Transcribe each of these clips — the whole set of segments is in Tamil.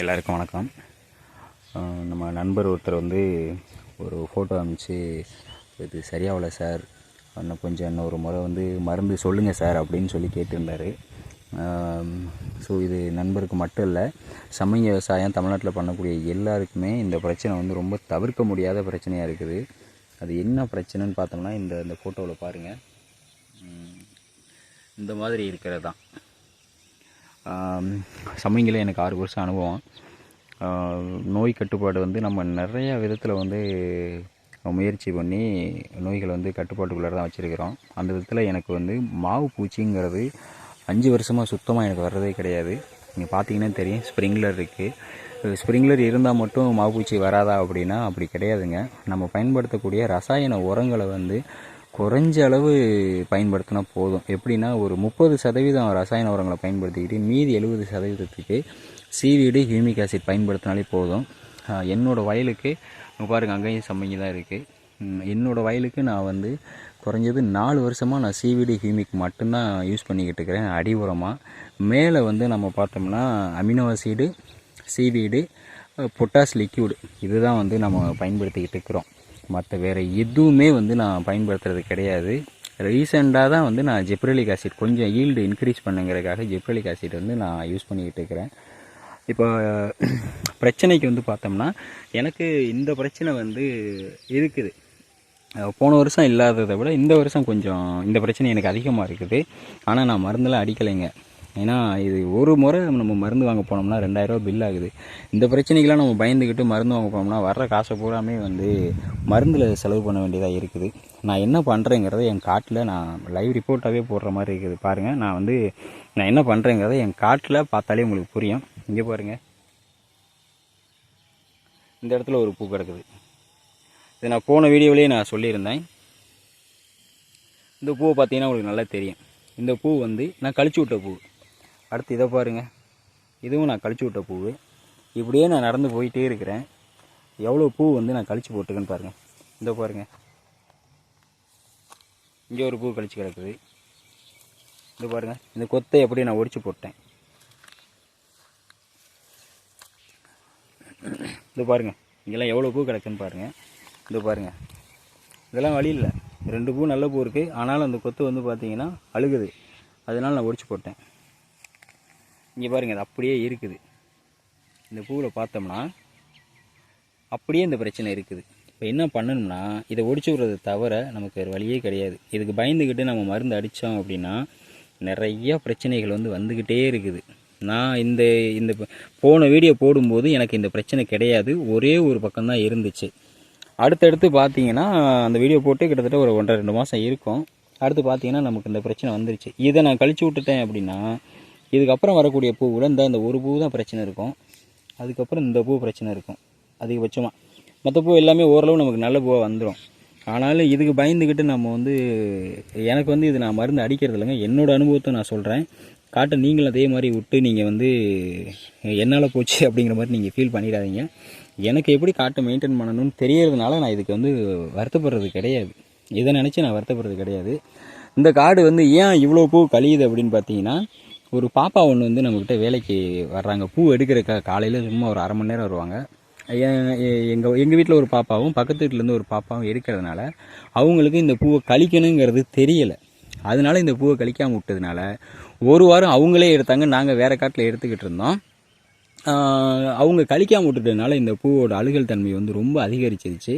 எல்லாருக்கும் வணக்கம். நம்ம நண்பர் ஒருத்தர் வந்து ஒரு ஃபோட்டோ அனுப்பிச்சு இது சரியாகல சார். இன்னும் கொஞ்சம் இன்னொரு முறை வந்து மருந்து சொல்லுங்கள் சார் அப்படின்னு சொல்லி கேட்டிருந்தார். ஸோ இது நண்பருக்கு மட்டும் இல்லை சமய விவசாயம் தமிழ்நாட்டில் பண்ணக்கூடிய எல்லாருக்குமே இந்த பிரச்சனை வந்து ரொம்ப தவிர்க்க முடியாத பிரச்சனையாக இருக்குது. அது என்ன பிரச்சனைன்னு பார்த்தோம்னா இந்த இந்த ஃபோட்டோவில் பாருங்கள் இந்த மாதிரி இருக்கிறது தான். சமையல எனக்கு ஆறு வருஷம் அனுபவம். நோய் கட்டுப்பாடு வந்து நம்ம நிறைய விதத்தில் வந்து முயற்சி பண்ணி நோய்களை வந்து கட்டுப்பாட்டுக்குள்ளே தான் வச்சுருக்கிறோம். அந்த விதத்தில் எனக்கு வந்து மாவு பூச்சிங்கிறது அஞ்சு வருஷமாக சுத்தமாக எனக்கு வர்றதே கிடையாது. நீங்கள் பார்த்தீங்கன்னா தெரியும் ஸ்ப்ரிங்லர் இருக்குது ஸ்ப்ரிங்லர் இருந்தால் மட்டும் மாவு பூச்சி வராதா அப்படின்னா அப்படி கிடையாதுங்க. நம்ம பயன்படுத்தக்கூடிய ரசாயன உரங்களை வந்து குறைஞ்ச அளவு பயன்படுத்தினா போதும். எப்படின்னா ஒரு முப்பது சதவீதம் ரசாயன உரங்களை பயன்படுத்திக்கிட்டு மீதி எழுபது சதவீதத்துக்கு சீவீடு ஹியூமிக் ஆசிட் பயன்படுத்தினாலே போதும். என்னோடய வயலுக்கு இங்க பாருங்க அங்கேயும் சம்மங்கி தான் இருக்குது என்னோடய வயலுக்கு நான் வந்து குறைஞ்சது நாலு வருஷமாக நான் சிவிடி ஹியூமிக் மட்டும்தான் யூஸ் பண்ணிக்கிட்டு இருக்கிறேன் அடி உரமாக மேலே வந்து நம்ம பார்த்தோம்னா amino acid seaweed potash liquid இதுதான் வந்து நம்ம பயன்படுத்திக்கிட்டு இருக்கிறோம். மற்ற வேறு எதுவுமே வந்து நான் பயன்படுத்துறது கிடையாது. ரீசெண்டாக தான் வந்து நான் ஜெப்ரலிக் ஆசிட் கொஞ்சம் ஈல்டு இன்க்ரீஸ் பண்ணுங்கிறதுக்காக ஜெப்ரலிக் ஆசிட் வந்து நான் யூஸ் பண்ணிக்கிட்டு இருக்கிறேன். இப்போ பிரச்சனைக்கு வந்து பார்த்தோம்னா எனக்கு இந்த பிரச்சனை வந்து இருக்குது. போன வருஷம் இல்லாததை விட இந்த வருஷம் கொஞ்சம் இந்த பிரச்சனை எனக்கு அதிகமாக இருக்குது. ஆனால் நான் மருந்தெல்லாம் அடிக்கலைங்க. ஏன்னா இது ஒரு முறை நம்ம மருந்து வாங்க போனோம்னா ரெண்டாயிரரூவா பில் ஆகுது. இந்த பிரச்சனைக்கெலாம் நம்ம பயந்துக்கிட்டு மருந்து வாங்க போனோம்னா வர்ற காசை பூராமே வந்து மருந்தில் செலவு பண்ண வேண்டியதாக இருக்குது. நான் என்ன பண்ணுறேங்கிறத என் காட்டில் நான் லைவ் ரிப்போர்ட்டாகவே போடுற மாதிரி இருக்குது. பாருங்கள் நான் வந்து நான் என்ன பண்ணுறேங்கிறத என் காட்டில் பார்த்தாலே உங்களுக்கு புரியும். இங்கே பாருங்கள் இந்த இடத்துல ஒரு பூ கிடக்குது. இது நான் போன வீடியோவிலேயே நான் சொல்லியிருந்தேன். இந்த பூவை பார்த்தீங்கன்னா உங்களுக்கு நல்லா தெரியும். இந்த பூ வந்து நான் கழிச்சு விட்ட பூ. அடுத்து இதை பாருங்கள் இதுவும் நான் கழிச்சு விட்ட பூ இப்படியே நான் நடந்து போயிட்டே இருக்கிறேன். எவ்வளோ பூ வந்து நான் கழிச்சு போட்டுக்கேன்னு பாருங்கள் இந்த பாருங்கள் இங்கே ஒரு பூ கழிச்சு கிடக்குது. இந்த பாருங்கள் இந்த கொத்தை எப்படி நான் ஒடிச்சு போட்டேன். இது பாருங்கள் இங்கெல்லாம் எவ்வளோ பூ கிடக்குன்னு பாருங்கள் இது பாருங்கள் இதெல்லாம் வழி இல்லை. ரெண்டு பூ நல்ல பூ இருக்குது ஆனாலும் அந்த கொத்து வந்து பார்த்திங்கன்னா அழுகுது. அதனால் நான் ஒடிச்சு போட்டேன். இங்கே பாருங்கள் அது அப்படியே இருக்குது. இந்த பூவில் பார்த்தோம்னா அப்படியே இந்த பிரச்சனை இருக்குது. இப்போ என்ன பண்ணணும்னா இதை ஒடிச்சு விடுறது தவிர நமக்கு வேறு வழியே கிடையாது. இதுக்கு பயந்துக்கிட்டு நம்ம மருந்து அடித்தோம் அப்படின்னா நிறையா பிரச்சனைகள் வந்து வந்துக்கிட்டே இருக்குது. நான் இந்த இந்த போன வீடியோ போடும்போது எனக்கு இந்த பிரச்சனை கிடையாது. ஒரே ஒரு பக்கம்தான் இருந்துச்சு. அடுத்தடுத்து பார்த்தீங்கன்னா அந்த வீடியோ போட்டு கிட்டத்தட்ட ஒரு ஒன்றரை ரெண்டு மாதம் இருக்கும். அடுத்து பார்த்தீங்கன்னா நமக்கு இந்த பிரச்சனை வந்துருச்சு. இதை நான் கழிச்சு விட்டுட்டேன் அப்படின்னா இதுக்கப்புறம் வரக்கூடிய பூவில் இந்த இந்த ஒரு பூ தான் பிரச்சனை இருக்கும். அதுக்கப்புறம் இந்த பூ பிரச்சனை இருக்கும். அதிகபட்சமாக மற்ற பூ எல்லாமே ஓரளவு நமக்கு நல்ல பூவாக வந்துடும் ஆனாலும் இதுக்கு பயந்துக்கிட்டு நம்ம வந்து எனக்கு வந்து இது நான் மருந்து அடிக்கிறது இல்லைங்க. என்னோடய அனுபவத்தை நான் சொல்கிறேன் காட்டை நீங்களும் அதே மாதிரி விட்டு நீங்கள் வந்து என்னால் போச்சு அப்படிங்கிற மாதிரி நீங்கள் ஃபீல் பண்ணிடாதீங்க. எனக்கு எப்படி காட்டை மெயின்டைன் பண்ணணும்னு தெரியறதுனால நான் இதுக்கு வந்து வருத்தப்படுறது கிடையாது. இதை நினச்சி நான் வருத்தப்படுறது கிடையாது. இந்த காடு வந்து ஏன் இவ்வளோ பூ கழியுது அப்படின்னு பார்த்தீங்கன்னா ஒரு பாப்பா ஒன்று வந்து நம்மக்கிட்ட வேலைக்கு வர்றாங்க. பூ எடுக்கிறக்கா காலையில் சும்மா ஒரு அரை மணி நேரம் வருவாங்க. எங்கள் எங்கள் வீட்டில் ஒரு பாப்பாவும் பக்கத்து வீட்டிலேருந்து ஒரு பாப்பாவும் இருக்கிறதுனால அவங்களுக்கு இந்த பூவை கழிக்கணுங்கிறது தெரியலை. அதனால இந்த பூவை கழிக்காமல் விட்டதுனால ஒரு வாரம் அவங்களே எடுத்தாங்க. நாங்கள் வேறு காட்டில் எடுத்துக்கிட்டு இருந்தோம். அவங்க கழிக்காமல் விட்டுட்டதுனால இந்த பூவோட அழுகல் தன்மை வந்து ரொம்ப அதிகரிச்சிருச்சு.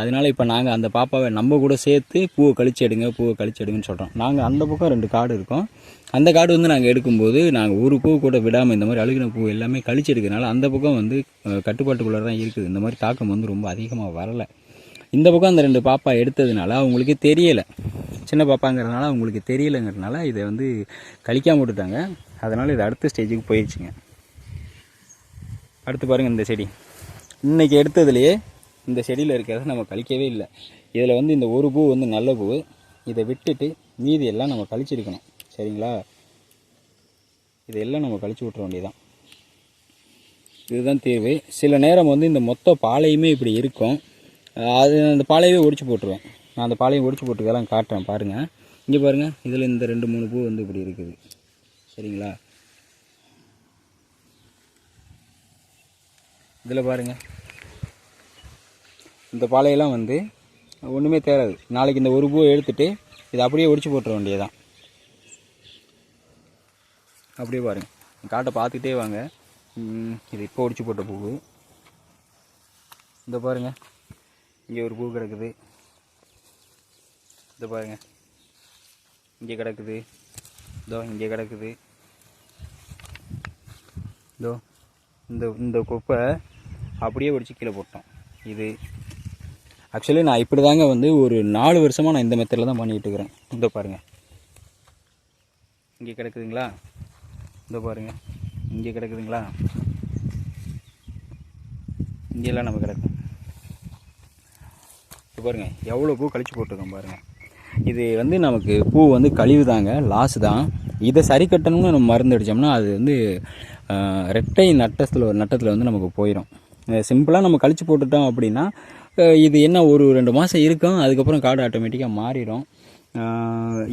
அதனால இப்போ நாங்கள் அந்த பாப்பாவை நம்ம கூட சேர்த்து பூவை கழிச்சு எடுங்க பூவை கழிச்சு எடுங்கன்னு சொல்கிறோம் நாங்கள் அந்த பக்கம் ரெண்டு காடு இருக்கோம். அந்த காடு வந்து நாங்கள் எடுக்கும்போது நாங்கள் ஒரு பூ கூட விடாமல் இந்த மாதிரி அழுகின பூ எல்லாமே கழிச்சு எடுக்கிறதுனால அந்த பக்கம் வந்து கட்டுப்பாட்டுக்குள்ளே தான் இருக்குது. இந்த மாதிரி தாக்கம் வந்து ரொம்ப அதிகமாக வரலை. இந்த பக்கம் அந்த ரெண்டு பாப்பா எடுத்ததுனால அவங்களுக்கு தெரியலை. சின்ன பாப்பாங்கிறதுனால அவங்களுக்கு தெரியலைங்கிறதுனால இதை வந்து கழிக்காம விட்டுட்டாங்க. அதனால் இது அடுத்த ஸ்டேஜுக்கு போயிடுச்சுங்க அடுத்து பாருங்கள் இந்த செடி. இன்னைக்கு எடுத்ததுலேயே இந்த செடியில் இருக்கிறத நம்ம கழிக்கவே இல்லை. இதில் வந்து இந்த ஒரு பூ வந்து நல்ல பூ. இதை விட்டுட்டு மீதி எல்லாம் நம்ம கழிச்சிருக்கணும். சரிங்களா? இதெல்லாம் நம்ம கழிச்சு விட்ற வேண்டியதான் இதுதான் தீர்வு. சில நேரம் வந்து இந்த மொத்த பாலையுமே இப்படி இருக்கும். அது அந்த பாலையவே ஒடிச்சு போட்டுருவேன். நான் அந்த பாலையும் ஒடிச்சு போட்டுக்கெல்லாம் காட்டுறேன். பாருங்கள் இங்கே பாருங்கள் இதில் இந்த ரெண்டு மூணு பூ வந்து இப்படி இருக்குது. சரிங்களா? இதில் பாருங்கள் இந்த பாலையெல்லாம் வந்து ஒன்றுமே தேராது. நாளைக்கு இந்த ஒரு பூவை எடுத்துட்டு இதை அப்படியே ஒடிச்சு போட்டுற வேண்டியதுதான். அப்படியே பாருங்கள் காட்டை பார்த்துக்கிட்டே வாங்க. இது இப்போ ஒடிச்சு போட்ட பூவு இந்த பாருங்க. இங்கே ஒரு பூ கிடக்குது. இந்த பாருங்கள் இங்கே கிடக்குது. இதோ இங்கே கிடக்குது. இதோ இந்த இந்த குப்பை அப்படியே ஒடிச்சு கீழே போட்டோம். இது ஆக்சுவலி நான் இப்படி தாங்க வந்து ஒரு நாலு வருஷமாக நான் இந்த மெத்தடில் தான் பண்ணிகிட்டு இருக்கிறேன். இந்த பாருங்கள் இங்கே கிடக்குதுங்களா? இந்த பாருங்கள் இங்கே கிடக்குதுங்களா? இங்கெல்லாம் நம்ம கிடக்கும் இப்போ பாருங்கள் எவ்வளோ பூ கழிச்சு போட்டிருக்கோம் பாருங்கள் இது வந்து நமக்கு பூ வந்து கழிவு தாங்க லாஸ் தான். இதை சரி கட்டணும்னு நம்ம மருந்து அடித்தோம்னா அது வந்து ரெட்டை நட்டத்தில் நட்டத்தில் வந்து நமக்கு போயிடும் சிம்பிளாக நம்ம கழிச்சு போட்டுட்டோம் அப்படின்னா இது என்ன ஒரு ரெண்டு மாதம் இருக்கும் அதுக்கப்புறம் காடு ஆட்டோமேட்டிக்காக மாறிடும்.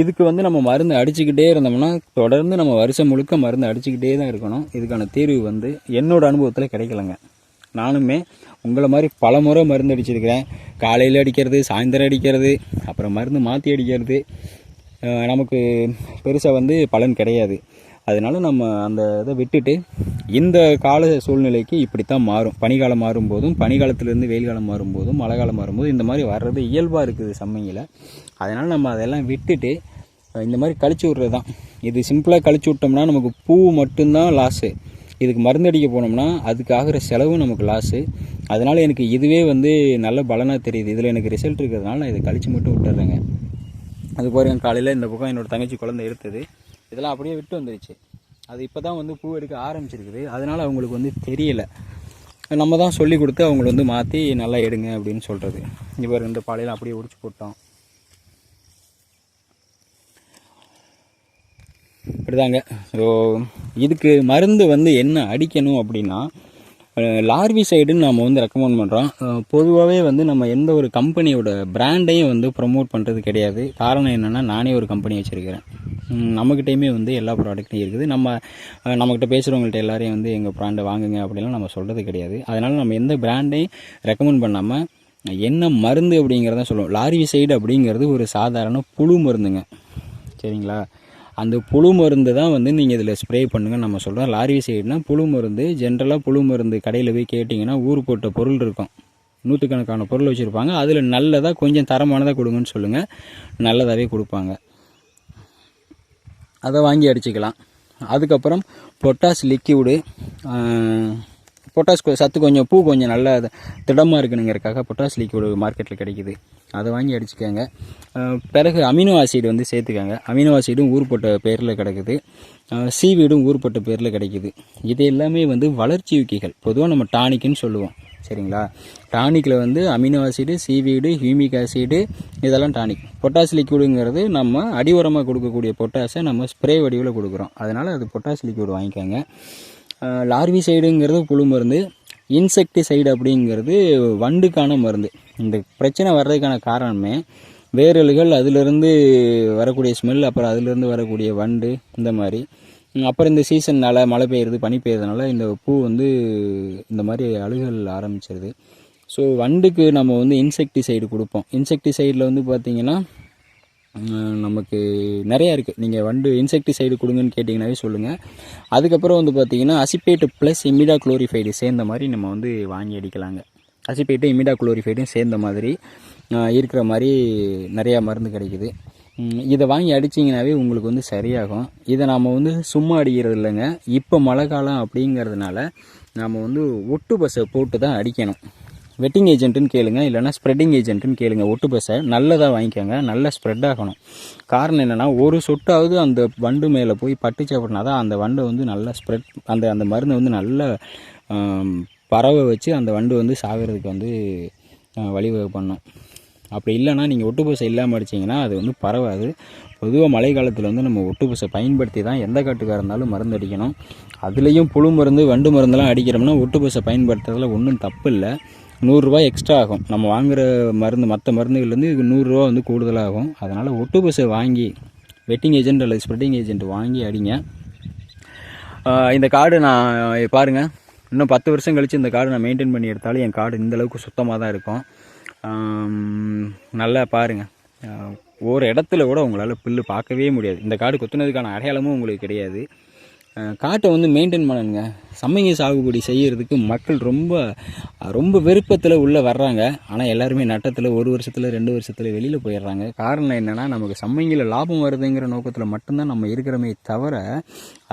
இதுக்கு வந்து நம்ம மருந்து அடிச்சுக்கிட்டே இருந்தோம்னா தொடர்ந்து நம்ம வருஷம் முழுக்க மருந்து அடிச்சுக்கிட்டே தான் இருக்கணும். இதுக்கான தீர்வு வந்து என்னோடய அனுபவத்தில் கிடைக்கலங்க. நானுமே உங்களை மாதிரி பல முறை மருந்து அடிச்சிருக்கிறேன். காலையில் அடிக்கிறது சாயந்தரம் அடிக்கிறது அப்புறம் மருந்து மாற்றி அடிக்கிறது. நமக்கு பெருசாக வந்து பலன் கிடையாது. அதனால நம்ம அந்த இதை விட்டுட்டு இந்த கால சூழ்நிலைக்கு இப்படித்தான் மாறும். பனிக்காலம் மாறும்போதும் பனிக்காலத்துலேருந்து வெயில் காலம் மாறும்போதும் மழை காலம் மாறும்போதும் இந்த மாதிரி வர்றது இயல்பாக இருக்குது சம்மையில் அதனால் நம்ம அதெல்லாம் விட்டுட்டு இந்த மாதிரி கழிச்சு விட்றது தான் இது சிம்பிளாக கழிச்சு விட்டோம்னா நமக்கு பூ மட்டும்தான் லாஸு இதுக்கு மருந்தடிக்க போனோம்னா அதுக்கு ஆகிற செலவும் நமக்கு லாஸு அதனால் எனக்கு இதுவே வந்து நல்ல பலனாக தெரியுது. இதில் எனக்கு ரிசல்ட் இருக்கிறதுனால நான் இதை கழிச்சு மட்டும் விட்டுறேங்க. அது பாருங்க காலையில் இந்த பக்கம் என்னோட தங்கச்சி குழந்தை எடுத்தது இதெல்லாம் அப்படியே விட்டு வந்துருச்சு. அது இப்போ தான் வந்து பூ எடுக்க ஆரம்பிச்சிருக்குது. அதனால் அவங்களுக்கு வந்து தெரியல. நம்ம தான் சொல்லி கொடுத்து அவங்கள வந்து மாற்றி நல்லா எடுங்க அப்படின்னு சொல்கிறது இவர் இந்த பாலையில் அப்படியே உடிச்சு போட்டோம் இப்படிதாங்க. ஸோ இதுக்கு மருந்து வந்து என்ன அடிக்கணும் அப்படின்னா லார்வி சைடுன்னு நம்ம வந்து ரெக்கமெண்ட் பண்ணுறோம் பொதுவாகவே வந்து நம்ம எந்த ஒரு கம்பெனியோட பிராண்டையும் வந்து ப்ரமோட் பண்ணுறது கிடையாது. காரணம் என்னென்னா நானே ஒரு கம்பெனி வச்சுருக்கிறேன். நம்மக்கிட்டேயுமே வந்து எல்லா ப்ராடக்ட்டும் இருக்குது. நம்ம நம்மக்கிட்ட பேசுகிறவங்கள்ட்ட எல்லாரையும் வந்து எங்கள் ப்ராண்டை வாங்குங்க அப்படிலாம் நம்ம சொல்கிறது கிடையாது. அதனால் நம்ம எந்த ப்ராண்டையும் ரெக்கமெண்ட் பண்ணாமல் என்ன மருந்து அப்படிங்கிறத சொல்லுவோம். லாரிவி சைடு அப்படிங்கிறது ஒரு சாதாரண புழு மருந்துங்க. சரிங்களா? அந்த புழு மருந்து தான் வந்து நீங்கள் இதில் ஸ்ப்ரே பண்ணுங்கன்னு நம்ம சொல்கிறோம் லாரிவி சைடுனா புழு மருந்து ஜென்ரலாக புழு மருந்து கடையில் போய் கேட்டிங்கன்னா ஊர் போட்ட பொருள் இருக்கும். நூற்றுக்கணக்கான பொருள் வச்சுருப்பாங்க. அதில் நல்லதாக கொஞ்சம் தரமானதாக கொடுங்கன்னு சொல்லுங்கள் நல்லதாகவே கொடுப்பாங்க. அதை வாங்கி அடிச்சுக்கலாம். அதுக்கப்புறம் பொட்டாஸ் லிக்யூடு பொட்டாஸ் சத்து கொஞ்சம் பூ கொஞ்சம் நல்லா திடமாக இருக்கணுங்கிறக்காக பொட்டாஸ் லிக்யூடு மார்க்கெட்டில் கிடைக்குது. அதை வாங்கி அடிச்சுக்கோங்க. பிறகு அமினோ ஆசிட் வந்து சேர்த்துக்கோங்க. அமினோ ஆசிடும் ஊர்பட்ட பேரில் கிடக்குது. சீவீடும் ஊர்பட்ட பேரில் கிடைக்குது. இது எல்லாமே வந்து வளர்ச்சி ஊக்கிகள் பொதுவாக நம்ம டானிக்குன்னு சொல்லுவோம். சரிங்களா? டானிக்கில் வந்து amino acid seaweed humic acid இதெல்லாம் டானிக். பொட்டாஸ் லிக்யூடுங்கிறது நம்ம அடி உரமாக கொடுக்கக்கூடிய பொட்டாஸை நம்ம ஸ்ப்ரே வடிவில் கொடுக்குறோம். அதனால் அது பொட்டாஸ் லிக்யூடு வாங்கிக்கோங்க. லார்வி சைடுங்கிறது புழு மருந்து இன்செக்டிசைடு அப்படிங்கிறது வண்டுக்கான மருந்து. இந்த பிரச்சனை வர்றதுக்கான காரணமே வேரல்கள் அதிலிருந்து வரக்கூடிய ஸ்மெல் அப்புறம் அதிலிருந்து வரக்கூடிய வண்டு இந்த மாதிரி. அப்புறம் இந்த சீசன்னால் மழை பெய்யுறது பனி பெய்யறதுனால இந்த பூ வந்து இந்த மாதிரி அழுகல் ஆரம்பிச்சிருது. ஸோ வண்டுக்கு நம்ம வந்து இன்செக்டிசைடு கொடுப்போம். இன்செக்டிசைடில் வந்து பார்த்திங்கன்னா நமக்கு நிறையா இருக்குது நீங்கள் வண்டு இன்செக்டிசைடு கொடுங்கன்னு கேட்டிங்கனாவே சொல்லுங்கள் அதுக்கப்புறம் வந்து பார்த்தீங்கன்னா அசிப்பேட்டு ப்ளஸ் இமிடா குளோரிஃபைடு சேர்ந்த மாதிரி நம்ம வந்து வாங்கி அடிக்கலாங்க. அசிப்பேட்டு இமிடா குளோரிஃபைடும் சேர்ந்த மாதிரி இருக்கிற மாதிரி நிறையா மருந்து கிடைக்குது. இதை வாங்கி அடிச்சிங்கனாவே உங்களுக்கு வந்து சரியாகும். இதை நாம் வந்து சும்மா அடிக்கிறது இல்லைங்க. இப்போ மழை காலம் அப்படிங்கிறதுனால நாம் வந்து ஒட்டு பஸ்ஸை போட்டு தான் அடிக்கணும். வெட்டிங் ஏஜென்ட்டுன்னு கேளுங்க இல்லைன்னா ஸ்ப்ரெட்டிங் ஏஜென்ட்டுன்னு கேளுங்க. ஒட்டு பஸ்ஸை நல்லதாக வாங்கிக்கோங்க நல்லா ஸ்ப்ரெட் ஆகணும். காரணம் என்னென்னா ஒரு சொட்டாவது அந்த வண்டு மேலே போய் பட்டுச்சு அப்படின்னா தான் அந்த வண்டை வந்து நல்லா ஸ்ப்ரெட் அந்த அந்த மருந்தை வந்து நல்லா பறவை வச்சு அந்த வண்டு வந்து சாகிறதுக்கு வந்து வழிவகை பண்ணும் அப்படி இல்லைன்னா நீங்கள் ஒட்டு இல்லாமல் அடிச்சிங்கன்னா அது வந்து பரவாது. பொதுவாக மழை காலத்தில் வந்து நம்ம ஒட்டு பஸ்ஸை பயன்படுத்தி தான் எந்த காட்டுக்காக இருந்தாலும் மருந்து அடிக்கணும். அதுலேயும் புழு மருந்து வண்டு மருந்தெல்லாம் அடிக்கிறோம்னா ஒட்டு பஸ்ஸை பயன்படுத்துறதுல ஒன்றும் தப்பு இல்லை. நூறுரூவா எக்ஸ்ட்ரா ஆகும். நம்ம வாங்குகிற மருந்து மற்ற மருந்துகள்லேருந்து இது நூறுரூவா வந்து கூடுதலாகும். அதனால் ஒட்டு பஸ்ஸை வாங்கி வெட்டிங் ஏஜென்ட் அல்லது ஸ்ப்ரெட்டிங் ஏஜென்ட் வாங்கி அடிங்க. இந்த கார்டு நான் பாருங்கள் இன்னும் பத்து வருஷம் கழித்து இந்த காடு நான் மெயின்டைன் பண்ணி எடுத்தாலும் என் காடு இந்த அளவுக்கு சுத்தமாக தான் இருக்கும். நல்லா பாருங்கள் ஒரு இடத்துல கூட உங்களால் புல்லு பார்க்கவே முடியாது. இந்த காடு கொத்துனதுக்கான அடையாளமும் உங்களுக்கு கிடையாது. காட்டை வந்து மெயின்டைன் பண்ணணுங்க சமைங்க சாகுபடி செய்கிறதுக்கு மக்கள் ரொம்ப ரொம்ப விருப்பத்தில் உள்ளே வர்றாங்க. ஆனால் எல்லாருமே நட்டத்தில் ஒரு வருஷத்தில் ரெண்டு வருஷத்தில் வெளியில் போயிடுறாங்க. காரணம் என்னென்னா நமக்கு சமைங்கில் லாபம் வருதுங்கிற நோக்கத்தில் மட்டும்தான் நம்ம இருக்கிறோமே தவிர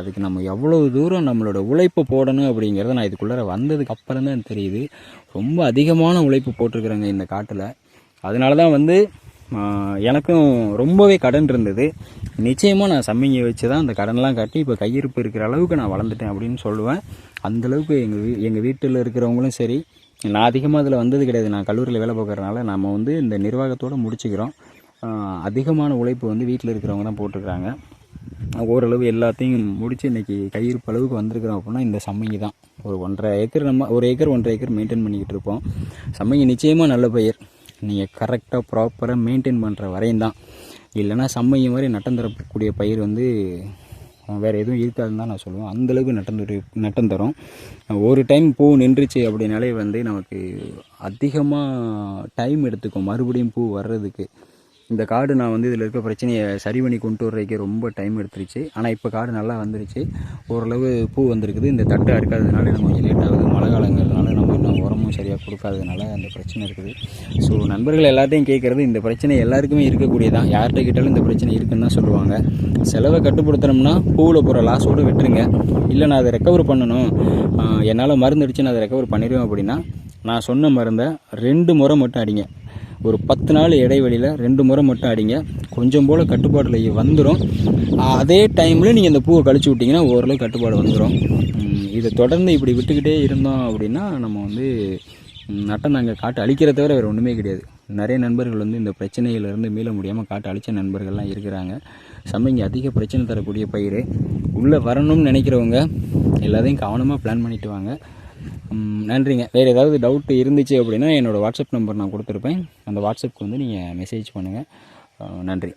அதுக்கு நம்ம எவ்வளோ தூரம் நம்மளோட உழைப்பு போடணும் அப்படிங்கிறத நான் இதுக்குள்ளார வந்ததுக்கு அப்புறம் தான் தெரியுது. ரொம்ப அதிகமான உழைப்பு போட்டிருக்கிறேங்க இந்த காட்டில். அதனால தான் வந்து எனக்கும் ரொம்பவே கடன் இருந்தது. நிச்சயமாக நான் சம்மிங்க வச்சு தான் அந்த கடன்லாம் கட்டி இப்போ கையிருப்பு இருக்கிற அளவுக்கு நான் வளர்ந்துட்டேன் அப்படின்னு சொல்லுவேன். அந்தளவுக்கு எங்கள் வீ எங்கள் வீட்டில் இருக்கிறவங்களும் சரி நான் அதிகமாக அதில் வந்தது கிடையாது. நான் கல்லூரியில் வேலை பார்க்குறதுனால நம்ம வந்து இந்த நிர்வாகத்தோடு முடிச்சுக்கிறோம். அதிகமான உழைப்பு வந்து வீட்டில் இருக்கிறவங்க தான் போட்டிருக்கிறாங்க. ஓரளவு எல்லாத்தையும் முடித்து இன்றைக்கி கையிருப்பு அளவுக்கு வந்திருக்கிறோம் அப்படின்னா இந்த சம்மங்கி தான். ஒரு ஒன்றரை ஏக்கர் நம்ம ஒரு ஏக்கர் ஒன்றரை ஏக்கர் மெயின்டைன் பண்ணிக்கிட்டு இருப்போம். சம்மங்கி நிச்சயமாக நல்ல பயிர். நீங்கள் கரெக்டாக ப்ராப்பராக மெயின்டைன் பண்ணுற வரையும் தான். இல்லைன்னா சம்மங்கி மாதிரி நட்டம் தரக்கூடிய பயிர் வந்து வேறு எதுவும் இருக்காதுன்னு தான் நான் சொல்லுவேன். அந்தளவுக்கு நட்டம் தரு நட்டம் தரும் ஒரு டைம் பூ நின்றுச்சு அப்படின்னாலே வந்து நமக்கு அதிகமாக டைம் எடுத்துக்கும். மறுபடியும் பூ வர்றதுக்கு. இந்த காடு நான் வந்து இதில் இருக்க பிரச்சனையை சரி பண்ணி கொண்டு வர்றதுக்கே ரொம்ப டைம் எடுத்துருச்சு. ஆனால் இப்போ காடு நல்லா வந்துருச்சு. ஓரளவு பூ வந்திருக்குது. இந்த தட்டை அறுக்காததுனால எனக்கு கொஞ்சம் லேட் ஆகுது. மழை காலங்கிறதுனால நம்ம இன்னும் உரமும் சரியாக கொடுக்காததுனால அந்த பிரச்சனை இருக்குது. ஸோ நண்பர்கள் எல்லாத்தையும் கேட்குறது இந்த பிரச்சனை எல்லாருக்குமே இருக்கக்கூடியதான் யார்கிட்ட கேட்டாலும் இந்த பிரச்சனை இருக்குன்னு தான் சொல்லுவாங்க. செலவை கட்டுப்படுத்தணும்னா பூவில் போகிற லாஸோடு விட்டுருங்க. இல்லை நான் அதை ரெக்கவர் பண்ணணும். என்னால் மருந்து அடித்து நான் அதை ரெக்கவர் பண்ணிடுவேன் அப்படின்னா நான் சொன்ன மருந்தை ரெண்டு முறை மட்டும் அடிங்க. ஒரு பத்து நாள் இடைவெளியில் ரெண்டு முறை மட்டும் அடிங்க. கொஞ்சம் போல் கட்டுப்பாட்டில் வந்துடும் அதே டைமில் நீங்கள் இந்த பூவை கழிச்சு விட்டிங்கன்னா ஓரளவு கட்டுப்பாடு வந்துடும் இதை தொடர்ந்து இப்படி விட்டுக்கிட்டே இருந்தோம் அப்படின்னா நம்ம வந்து நட்டம் நாங்கள் காட்டு அழிக்கிறத தவிர வேறு ஒன்றுமே கிடையாது. நிறைய நண்பர்கள் வந்து இந்த பிரச்சனையிலேருந்து மீள முடியாமல் காட்டு அழிச்ச நண்பர்கள்லாம் இருக்கிறாங்க. சமைங்க அதிக பிரச்சனை தரக்கூடிய பயிர். உள்ளே வரணும்னு நினைக்கிறவங்க எல்லாத்தையும் கவனமாக பிளான் பண்ணிவிட்டு வாங்க. நன்றிங்க. வேறு ஏதாவது டவுட் இருந்துச்சு அப்படின்னா என்னோடய வாட்ஸ்அப் நம்பர் நான் கொடுத்துருப்பேன். அந்த வாட்ஸ்அப்புக்கு வந்து நீங்கள் மெசேஜ் பண்ணுங்கள் நன்றி.